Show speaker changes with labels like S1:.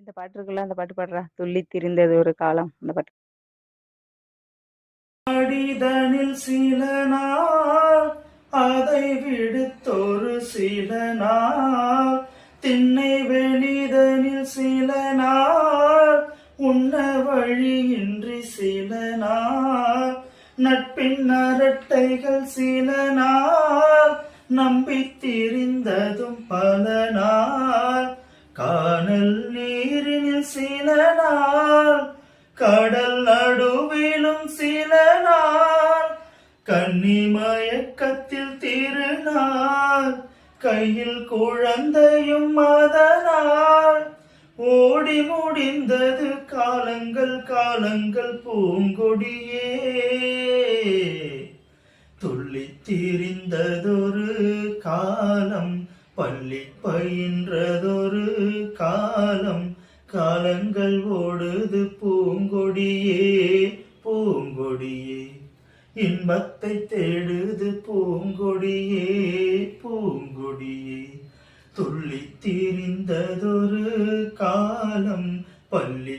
S1: இந்த பாட்டு இருக்குல்ல அந்த பாட்டு பாடுறா. துள்ளி திரிந்தது ஒரு காலம் அந்த பாட்டு.
S2: அடிதனில் சில நாள் அதை விடுத்தொரு சில நாள். திண்ணை வெளிதனில் சில நாள் உண்ண வழியின்றி சில நாள். நட்பின் அரட்டைகள் சில நாள் நம்பி திரிந்ததும் பல கடல் நீரினில் சில நாள். கடல் நடுவிலும் சில நாள். கன்னி மயக்கத்தில் திருநாள். கையில் குழந்தையும் அதனால் ஓடி முடிந்தது காலங்கள் காலங்கள் பூங்கொடியே. துள்ளித் திரிந்ததொரு காலம் பள்ளி பயின்றதொரு காலம். காலங்கள் ஓடுது பூங்கொடியே பூங்கொடியே. இன்பத்தை தேடுது பூங்கொடியே பூங்கொடியே. துள்ளி திரிந்ததொரு காலம். பள்ளி